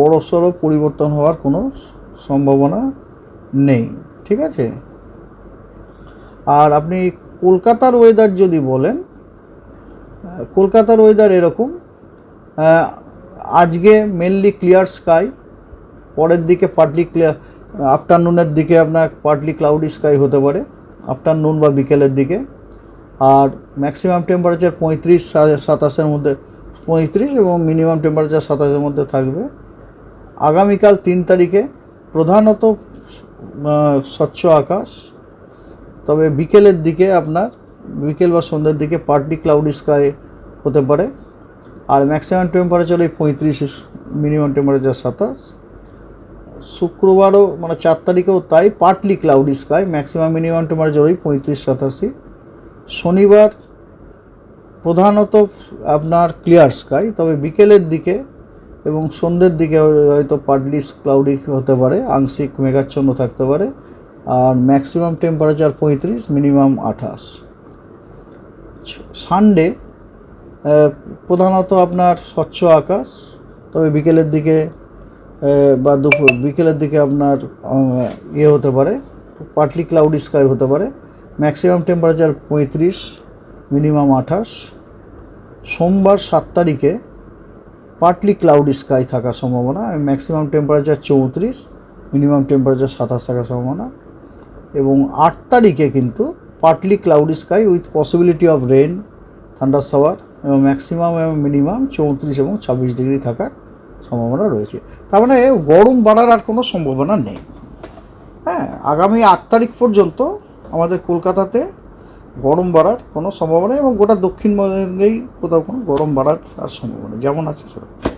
বড়সড় পরিবর্তন হওয়ার কোনো সম্ভাবনা নেই, ঠিক আছে? আর আপনি কলকাতার ওয়েদার যদি বলেন কলকাতার ওয়েদার এরকম আজকে মেনলি ক্লিয়ার স্কাই পরের দিকে পার্টলি ক্লিয়ার আফটারনুনের দিকে আপনার পার্টলি ক্লাউডি স্কাই হতে পারে আফটারনুন বা বিকেলের দিকে, আর ম্যাক্সিমাম টেম্পারেচার পঁয়ত্রিশ সাতাশের মধ্যে, পঁয়ত্রিশ এবং মিনিমাম টেম্পারেচার সাতাশের মধ্যে থাকবে। আগামীকাল তিন তারিখে প্রধানত স্বচ্ছ আকাশ, তবে বিকেলের দিকে আপনার, বিকেল বা সন্ধ্যের দিকে পার্টলি ক্লাউডি স্কাই হতে পারে, আর ম্যাক্সিমাম টেম্পারেচার ওই পঁয়ত্রিশ মিনিমাম টেম্পারেচার সাতাশ। শুক্রবারও মানে চার তারিখেও তাই partly cloudy sky maximum minimum temperature ওই পঁয়ত্রিশ সাতাশি। শনিবার প্রধানত আপনার ক্লিয়ার স্কাই তবে বিকেলের দিকে এবং সন্ধ্যের দিকে হয়তো পার্টলি ক্লাউডি হতে পারে, আংশিক মেঘাচ্ছন্ন থাকতে পারে, আর ম্যাক্সিমাম টেম্পারেচার পঁয়ত্রিশ মিনিমাম আঠাশ। সানডে প্রধানত আপনার স্বচ্ছ আকাশ, তবে বিকেলের দিকে বা দুপুর, বিকেলের দিকে আপনার ইয়ে হতে পারে পার্টলি ক্লাউডি স্কাই হতে পারে ম্যাক্সিমাম টেম্পারেচার পঁয়ত্রিশ মিনিমাম আঠাশ। সোমবার সাত তারিখে পার্টলি ক্লাউডি স্কাই থাকার সম্ভাবনা ম্যাক্সিমাম টেম্পারেচার চৌত্রিশ মিনিমাম টেম্পারেচার সাতাশ থাকার সম্ভাবনা। এবং আট তারিখে কিন্তু partly cloudy sky with possibility of rain thunder shower এবং ম্যাক্সিমাম এবং মিনিমাম চৌত্রিশ এবং ছাব্বিশ ডিগ্রি থাকার সম্ভাবনা রয়েছে। তার মানে গরম বাড়ার আর কোনো সম্ভাবনা নেই। হ্যাঁ আগামী আট তারিখ পর্যন্ত আমাদের কলকাতাতে গরম বাড়ার কোনো সম্ভাবনা এবং গোটা দক্ষিণবঙ্গেই কোথাও কোনো গরম বাড়ার আর সম্ভাবনা যেমন আছে সেরকম।